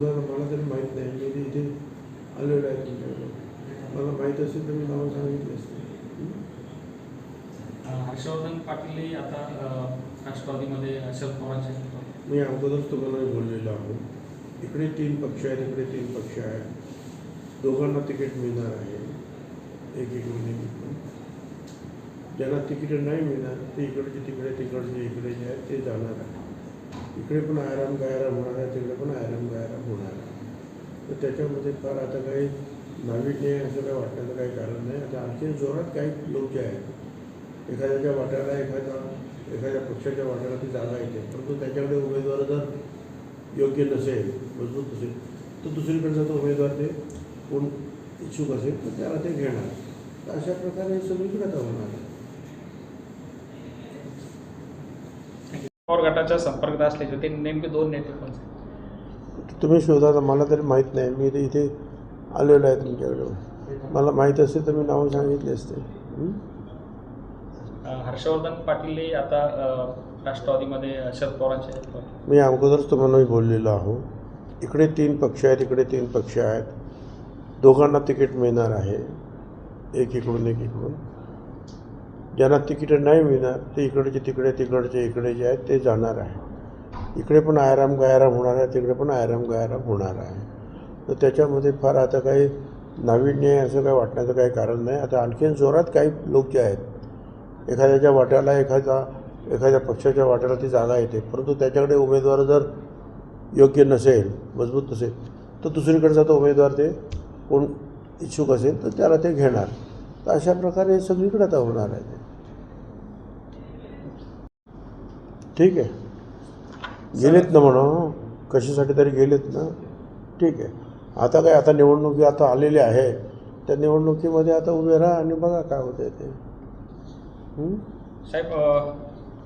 मला तरी माहीत नाही. मी इथे आलेलो आहे तुमच्याकडे. मला माहीत असेल तर मी नावं सांगितली असते. हर्षवर्धन पाटील आता राष्ट्रवादीमध्ये शरद पवारांचे मी अगोदरच तुम्हाला बोललेलो आहो इकडे तीन पक्ष आहेत इकडे तीन पक्ष आहेत. दोघांना तिकीट मिळणार आहे. एक एक इकडून ज्यांना तिकीट नाही मिळणार ते इकडचे तिकडे तिकडचे इकडे जे आहेत ते जाणार आहे. इकडे पण आराम गायराम होणार आहे तिकडे पण आराम आहे तर त्याच्यामध्ये फार आता काही नाविन्य असं काही वाटण्याचं काही कारण नाही. आता आणखी जोरात काही लोक जे आहेत एखाद्याच्या वाट्याला एखादा एखाद्या पक्षाच्या वाट्याला ती जागा येते. परंतु त्याच्याकडे उमेदवार जर योग्य नसेल मजबूत नसेल तर दुसरीकडचा तो उमेदवार ते कोण इच्छुक असेल तर त्याला ते घेणार. तर अशा प्रकारे हे सगळीकडे आता होणार गटाच्या संपर्कात असले ते नेमके दोन नेते कोणते तुम्ही शोधा तर मला तरी माहीत नाही. मी इथे इथे आलेलो आहे तुमच्याकडे. मला माहीत असेल तर मी नावं सांगितली असते. हर्षवर्धन पाटील आता राष्ट्रवादीमध्ये शरद पवारांचे मी अगोदरच तुम्हाला मी बोललेलो आहो. इकडे तीन पक्ष आहेत इकडे तीन पक्ष आहेत. दोघांना तिकीट मिळणार आहे. एक इकडून एक इकडून. ज्यांना तिकीट नाही मिळणार ते इकडचे तिकडे तिकडचे इकडे जे आहेत ते जाणार आहे. इकडे पण आराम गायराम होणार आहे तिकडे पण आयाराम गायराम होणार आहे. तर त्याच्यामध्ये फार आता काही नाविन्य आहे असं काही वाटण्याचं काही कारण नाही. आता आणखीन जोरात काही लोक जे आहेत एखाद्याच्या वाट्याला एखादा एखाद्या पक्षाच्या वाट्याला ती जागा येते. परंतु त्याच्याकडे उमेदवार जर योग्य नसेल मजबूत नसेल तर दुसरीकडचा तो उमेदवार ते कोण इच्छुक असेल तर त्याला ते घेणार. तर अशा प्रकारे सगळीकडे आता होणार आहे. ते ठीक आहे. गेलेत ना म्हणून कशासाठी तरी गेलेत ना. ठीक आहे. आता काय आता निवडणुकी आता आलेली आहे. त्या निवडणुकीमध्ये आता उभे राहा आणि बघा काय होतंय ते. साहेब